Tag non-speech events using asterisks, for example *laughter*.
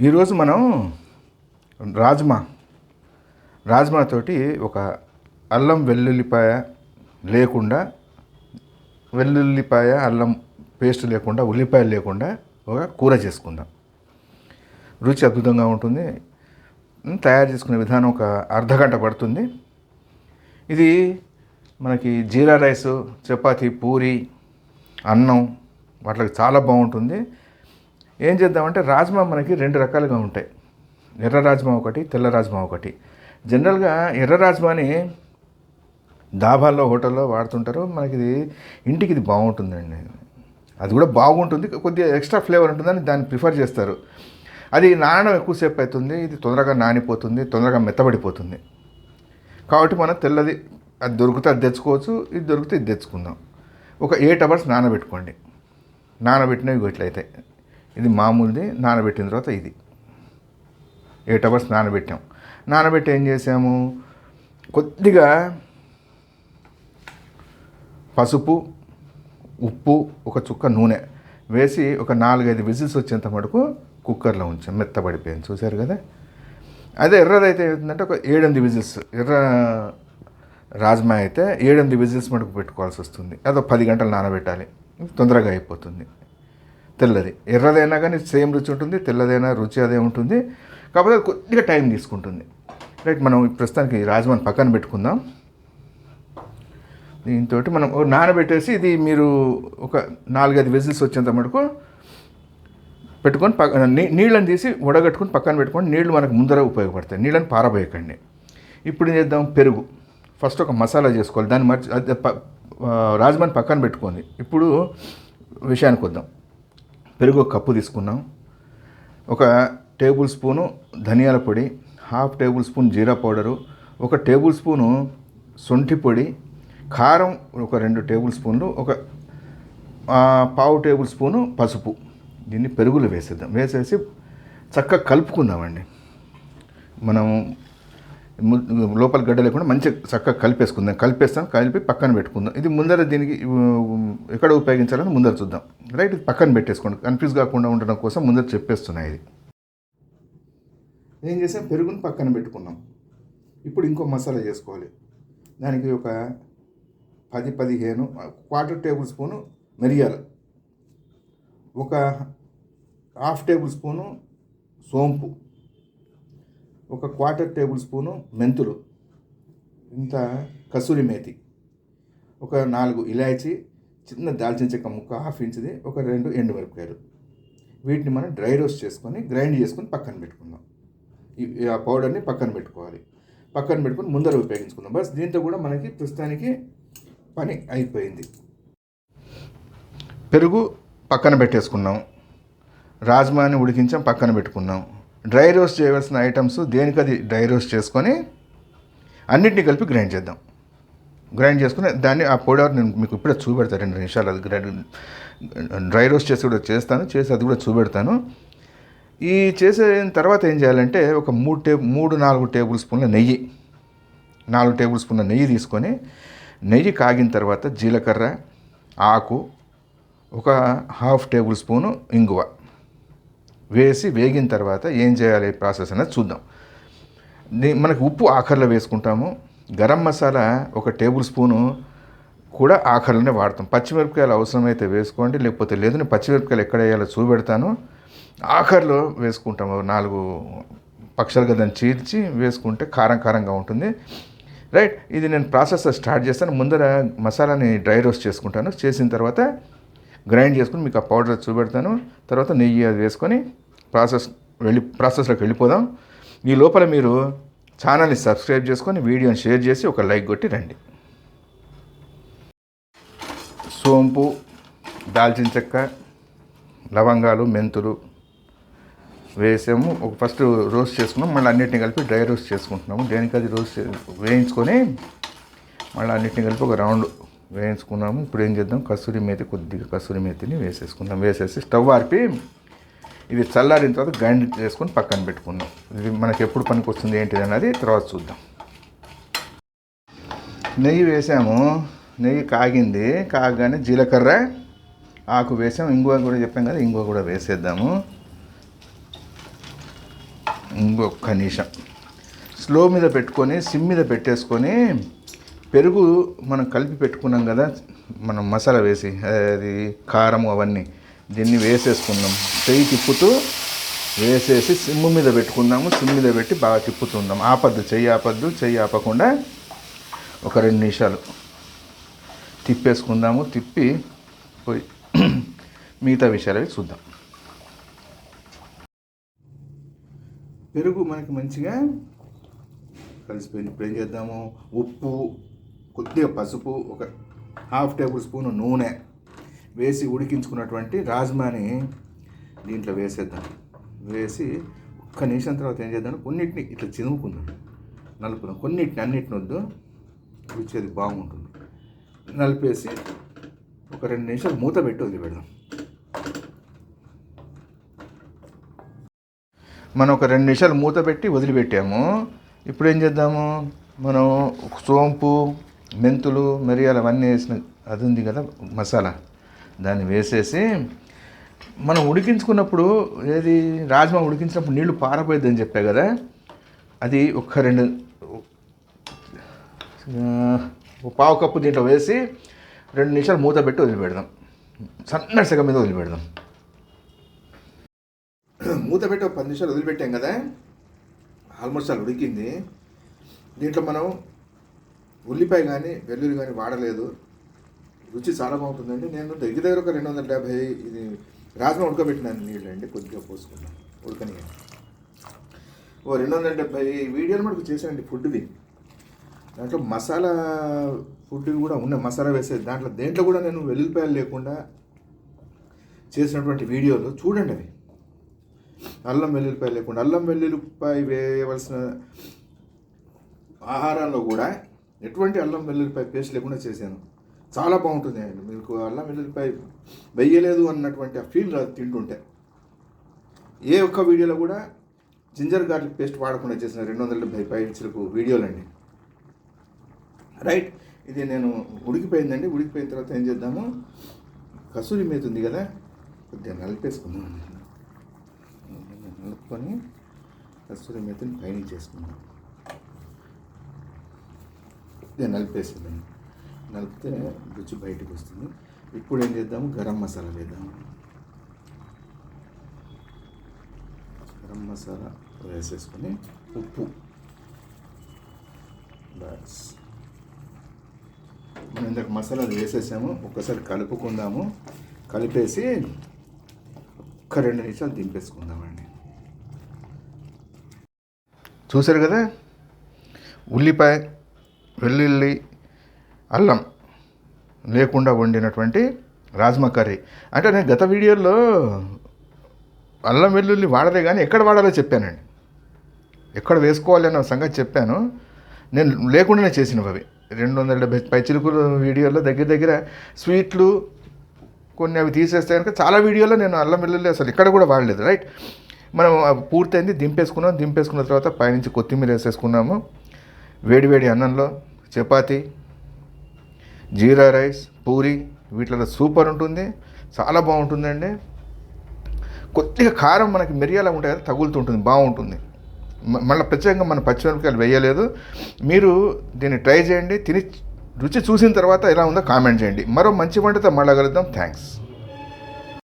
ఈరోజు మనం రాజ్మా. రాజ్మా తోటి ఒక అల్లం వెల్లుల్లిపాయ లేకుండా వెల్లుల్లిపాయ అల్లం పేస్ట్ లేకుండా ఉల్లిపాయలు లేకుండా ఒక కూర చేసుకుందాం. రుచి అద్భుతంగా ఉంటుంది. తయారు చేసుకునే విధానం ఒక అర్ధగంట పడుతుంది. ఇది మనకి జీరా రైస్ చపాతి పూరి అన్నం వాటికి చాలా బాగుంటుంది. ఏం చేద్దామంటే రాజ్మా మనకి రెండు రకాలుగా ఉంటాయి. ఎర్ర రాజ్మా ఒకటి తెల్ల రాజ్మా ఒకటి. జనరల్గా ఎర్ర రాజ్మాని దాబాల్లో హోటల్లో వాడుతుంటారు. మనకి ఇది ఇంటికి ఇది బాగుంటుందండి. అది కూడా బాగుంటుంది. కొద్దిగా ఎక్స్ట్రా ఫ్లేవర్ ఉంటుందని దాన్ని ప్రిఫర్ చేస్తారు. అది నానడం ఎక్కువసేపు అవుతుంది ఇది తొందరగా నానిపోతుంది తొందరగా మెత్తబడిపోతుంది. కాబట్టి మనం తెల్లది అది దొరికితే అది తెచ్చుకోవచ్చు ఇది దొరికితే ఇది తెచ్చుకుందాం. ఒక ఎయిట్ అవర్స్ నానబెట్టుకోండి. నానబెట్టినవి ఇట్లయితే ఇది మామూలుది నానబెట్టిన తర్వాత ఇది. ఎయిట్ అవర్స్ నానబెట్టాం. నానబెట్టి ఏం చేసాము? కొద్దిగా పసుపు ఉప్పు ఒక చుక్క నూనె వేసి ఒక నాలుగైదు విజిల్స్ వచ్చేంత మటుకు కుక్కర్లో ఉంచాం. మెత్తబడిపోయింది చూశారు కదా? అదే ఎర్రదైతే ఏమవుతుందంటే ఒక ఏడెనిమిది విజిల్స్ ఎర్ర రాజ్మా అయితే ఏడెనిమిది విజిల్స్ మటుకు పెట్టుకోవాల్సి వస్తుంది. అదో పది గంటలు నానబెట్టాలి. తొందరగా అయిపోతుంది. తెల్లది. ఎర్రదైనా కానీ సేమ్ రుచి ఉంటుంది తెల్లదైనా రుచి అదే ఉంటుంది. కాకపోతే కొద్దిగా టైం తీసుకుంటుంది. రైట్ మనం ప్రస్తుతానికి రాజ్మాని పక్కన పెట్టుకుందాం. దీంతో మనం నానబెట్టేసి ఇది మీరు ఒక నాలుగైదు విజిల్స్ వచ్చేంత మటుకు పెట్టుకొని పక్క నీళ్ళని తీసి వడగట్టుకొని పక్కన పెట్టుకొని నీళ్ళు మనకు ముందర ఉపయోగపడతాయి. నీళ్ళని పారబోయకండి. ఇప్పుడు ఏం చేద్దాం? పెరుగు. ఫస్ట్ ఒక మసాలా చేసుకోవాలి. దాన్ని మర్చి రాజమాని పక్కన పెట్టుకోండి. ఇప్పుడు విషయానికి వద్దాం. పెరుగు ఒక కప్పు తీసుకున్నాం. ఒక టేబుల్ స్పూను ధనియాల పొడి హాఫ్ టేబుల్ స్పూన్ జీరా పౌడరు ఒక టేబుల్ స్పూను శొంఠి పొడి కారం ఒక రెండు టేబుల్ స్పూన్లు ఒక పావు టేబుల్ స్పూను పసుపు. దీన్ని పెరుగులో వేసేద్దాం. వేసేసి చక్కగా కలుపుకుందామండి. మనం లోపల గడ్డ లేకుండా మంచిగా చక్కగా కలిపేసుకుందాం. కలిపేస్తాం కలిపి పక్కన పెట్టుకుందాం. ఇది ముందర దీనికి ఎక్కడ ఉపయోగించాలని ముందర చూద్దాం. రైట్ ఇది పక్కన పెట్టేసుకోండి. కన్ఫ్యూజ్ కాకుండా ఉండడం కోసం ముందర చెప్పేస్తున్నాయి ఇది. ఏం చేసాం? పెరుగుని పక్కన పెట్టుకున్నాం. ఇప్పుడు ఇంకో మసాలా చేసుకోవాలి. దానికి ఒక పది పదిహేను క్వార్టర్ టేబుల్ స్పూను మిరియాలు. ఒక హాఫ్ టేబుల్ స్పూను సోంపు. ఒక క్వార్టర్ టేబుల్ స్పూను మెంతులు ఇంత కసూరి మేతి ఒక నాలుగు ఇలాచీ చిన్న దాల్చిన చెక్క ముక్క హాఫ్ ఇంచ్ది ఒక రెండు ఎండుమిరపకాయలు. వీటిని మనం డ్రై రోస్ట్ చేసుకొని గ్రైండ్ చేసుకొని పక్కన పెట్టుకుందాం. ఈ- ఆ పౌడర్ని పక్కన పెట్టుకోవాలి. పక్కన పెట్టుకుని ముందర ఉపయోగించుకుందాం. బస్ దీంతో కూడా మనకి ప్రస్తుతానికి పని అయిపోయింది. పెరుగు పక్కన పెట్టేసుకున్నాం. రాజ్మాని ఉడికించాం పక్కన పెట్టుకున్నాం. డ్రై రోస్ట్ చేయవలసిన ఐటమ్స్ దేనికది డ్రై రోస్ట్ చేసుకొని అన్నింటినీ కలిపి గ్రైండ్ చేద్దాం. గ్రైండ్ చేసుకుని దాన్ని ఆ పౌడర్ నేను మీకు ఇప్పుడే చూపెడతాను రెండు నిమిషాలు అది గ్రైండ్ డ్రై రోస్ట్ చేసి కూడా చేస్తాను చేసి అది కూడా చూపెడతాను. ఈ చేసిన తర్వాత ఏం చేయాలంటే ఒక మూడు టే మూడు నాలుగు టేబుల్ స్పూన్ల నెయ్యి నాలుగు టేబుల్ స్పూన్ల నెయ్యి తీసుకొని నెయ్యి కాగిన తర్వాత జీలకర్ర ఆకు ఒక హాఫ్ టేబుల్ స్పూను ఇంగువ. వేసి వేగిన తర్వాత ఏం చేయాలి ప్రాసెస్ అనేది చూద్దాం. మనకు మనకి ఉప్పు ఆఖరిలో వేసుకుంటాము. గరం మసాలా ఒక టేబుల్ స్పూను కూడా ఆఖరిలోనే వాడతాం. పచ్చిమిరపకాయలు అవసరమైతే వేసుకోండి లేకపోతే లేదు నేను పచ్చిమిరపకాయలు ఎక్కడ వేయాలో చూపెడతాను. ఆఖరిలో వేసుకుంటాము. నాలుగు పక్షాలుగా దాన్ని చీల్చి వేసుకుంటే కారం కారంగా ఉంటుంది. రైట్? ఇది నేను ప్రాసెస్ స్టార్ట్ చేస్తాను. ముందర మసాలాని డ్రై రోస్ట్ చేసుకుంటాను. చేసిన తర్వాత గ్రైండ్ చేసుకుని మీకు ఆ పౌడర్ చూపెడతాను. తర్వాత నెయ్యి అది వేసుకొని ప్రాసెస్ వెళ్ళి ప్రాసెస్లోకి వెళ్ళిపోదాం. ఈ లోపల మీరు ఛానల్ని సబ్స్క్రైబ్ చేసుకొని వీడియోని షేర్ చేసి ఒక లైక్ కొట్టి రండి. సోంపు దాల్చిన చెక్క లవంగాలు మెంతులు వేసాము. ఒక ఫస్ట్ రోస్ట్ చేసుకున్నాం. మళ్ళీ అన్నిటిని కలిపి డ్రై రోస్ట్ చేసుకుంటున్నాము. దేనికి అది రోస్ట్ వేయించుకొని మళ్ళీ అన్నిటిని కలిపి ఒక రౌండ్ వేయించుకున్నాము. ఇప్పుడు ఏం చేద్దాం? కస్తూరి మేతి కొద్దిగా కసూరి మేతిని వేసేసుకుందాం. వేసేసి స్టవ్ ఆర్పి ఇది చల్లారిన తర్వాత గ్రైండ్ చేసుకొని పక్కన పెట్టుకుందాం. ఇది మనకి ఎప్పుడు పనికి వస్తుంది ఏంటిది అన్నది తర్వాత చూద్దాం. నెయ్యి వేసాము. నెయ్యి కాగింది. కాగానే జీలకర్ర ఆకు వేసాము. ఇంగువ కూడా చెప్పాం కదా ఇంగువ కూడా వేసేద్దాము. ఇంకొక నిమిషం. స్లో మీద పెట్టుకొని సిమ్ మీద పెట్టేసుకొని పెరుగు మనం కలిపి పెట్టుకున్నాం కదా మనం మసాలా వేసి అది కారం అవన్నీ దీన్ని వేసేసుకుందాం. చెయ్యి తిప్పుతూ వేసేసి సిమ్ మీద పెట్టుకుందాము. సిమ్ మీద పెట్టి బాగా తిప్పుతుందాం. ఆపద్దు చెయ్యి ఆపద్దు చెయ్యి ఆపకుండా ఒక రెండు నిమిషాలు తిప్పేసుకుందాము. తిప్పి పోయి *clears throat* మిగతా విషయాలు చూద్దాం. పెరుగు మనకి మంచిగా కలిసిపోయింది. ఇప్పుడు ఏం చేద్దాము? ఉప్పు కొద్దిగా పసుపు ఒక హాఫ్ టేబుల్ స్పూన్ నూనె వేసి ఉడికించుకున్నటువంటి రాజ్మాని దీంట్లో వేసేద్దాం. వేసి ఒక్క నిమిషం తర్వాత ఏం చేద్దాం? కొన్నిటిని ఇట్లా చినుముకుందాం నలుపుదాం. కొన్నిటిని అన్నిటిని వద్దు. రుచి బాగుంటుంది. నలిపేసి ఒక రెండు నిమిషాలు మూత పెట్టి వదిలిపెడదాం. మనం ఒక రెండు నిమిషాలు మూత పెట్టి వదిలిపెట్టాము. ఇప్పుడు ఏం చేద్దాము? మనం సోంపు మెంతులు మిరియాలు అవన్నీ వేసిన అది ఉంది కదా మసాలా. దాన్ని వేసేసి మనం ఉడికించుకున్నప్పుడు ఏది రాజ్మా ఉడికించినప్పుడు నీళ్ళు పారపోయిద్దని చెప్పా కదా అది ఒక్క రెండు ఒక పావు కప్పు దీంట్లో వేసి రెండు నిమిషాలు మూత పెట్టి వదిలిపెడదాం. సన్న సగం మీద వదిలిపెడదాం. మూత పెట్టి ఒక పది నిమిషాలు వదిలిపెట్టాం కదా ఆల్మోస్ట్ అలా ఉడికింది. దీంట్లో మనం ఉల్లిపాయ కానీ వెల్లుల్లి కానీ వాడలేదు. రుచి చాలా బాగుంటుందండి. నేను దగ్గర దగ్గర ఒక రెండు వందల డెబ్భై ఇది రాజ్మా ఉడకబెట్టినాను నీళ్ళు అండి కొద్దిగా పోసుకున్నాను ఉడకని ఓ రెండు వందల డెబ్భై వీడియోలు మనకు చేశానండి ఫుడ్ది. దాంట్లో మసాలా ఫుడ్ కూడా ఉన్నాయి. మసాలా వేసేది దాంట్లో దేంట్లో కూడా నేను వెల్లుల్లిపాయలు లేకుండా చేసినటువంటి వీడియోలు చూడండి అవి. అల్లం వెల్లుల్లిపాయ లేకుండా అల్లం వెల్లుల్లిపాయ వేయవలసిన ఆహారాల్లో కూడా ఎటువంటి అల్లం వెల్లుల్లిపాయ పేస్ట్ లేకుండా చేశాను. చాలా బాగుంటుంది అండి మీకు అల్లం వెల్లుల్లిపాయ వెయ్యలేదు అన్నటువంటి ఆ ఫీల్ రాదు తింటుంటే. ఏ ఒక్క వీడియోలో కూడా జింజర్ గార్లిక్ పేస్ట్ వాడకుండా చేసిన రెండు వందల డెబ్బై పైసలకు వీడియోలండి. రైట్ ఇది నేను ఉడికిపోయిందండి. ఉడికిపోయిన తర్వాత ఏం చేద్దాము? కసూరి మేత ఉంది కదా కొద్దిగా నలిపేసుకుందాం. నలుపుకొని కస్తూరి మేతని పైన చేసుకుందాం. నేను నలిపేసిందండి నలిపితే రుచి బయటకు వస్తుంది. ఇప్పుడు ఏం చేద్దాము? గరం మసాలా వేద్దాము గరం మసాలా వేసేసుకొని ఉప్పు. బస్. మనం ఇందాక మసాలాలు వేసేసాము. ఒక్కసారి కలుపుకుందాము. కలిపేసి ఒక్క రెండు నిమిషాలు దింపేసుకుందామండి. చూసారు కదా? ఉల్లిపాయ వెల్లుల్లి అల్లం లేకుండా వండినటువంటి రాజ్మా కర్రీ. అంటే నేను గత వీడియోలో అల్లం వెల్లుల్లి వాడలే కానీ ఎక్కడ వాడాలో చెప్పానండి. ఎక్కడ వేసుకోవాలి అన్న సంగతి చెప్పాను. నేను లేకుండానే చేసినవి అవి. రెండు వందల డెబ్బై పై చిలుకులు వీడియోలో దగ్గర దగ్గర స్వీట్లు కొన్ని అవి తీసేస్తే కనుక చాలా వీడియోలో నేను అల్లం వెల్లుల్లి అసలు ఇక్కడ కూడా వాడలేదు రైట్? మనం పూర్తయింది దింపేసుకున్నాం. దింపేసుకున్న తర్వాత పైనుంచి కొత్తిమీర వేసేసుకున్నాము వేడివేడి అన్నంలో చపాతి జీరా రైస్ పూరి వీటిలో సూపర్ ఉంటుంది. చాలా బాగుంటుందండి. కొద్దిగా కారం మనకి మిరియాల ఉంటాయి కదా తగులుతుంటుంది బాగుంటుంది. మళ్ళీ ప్రత్యేకంగా మన పచ్చిమిరపకాయలు వేయలేదు. మీరు దీన్ని ట్రై చేయండి తిని రుచి చూసిన తర్వాత ఎలా ఉందో కామెంట్ చేయండి. మరో మంచి వంటతో మళ్ళా కలుద్దాం. థ్యాంక్స్.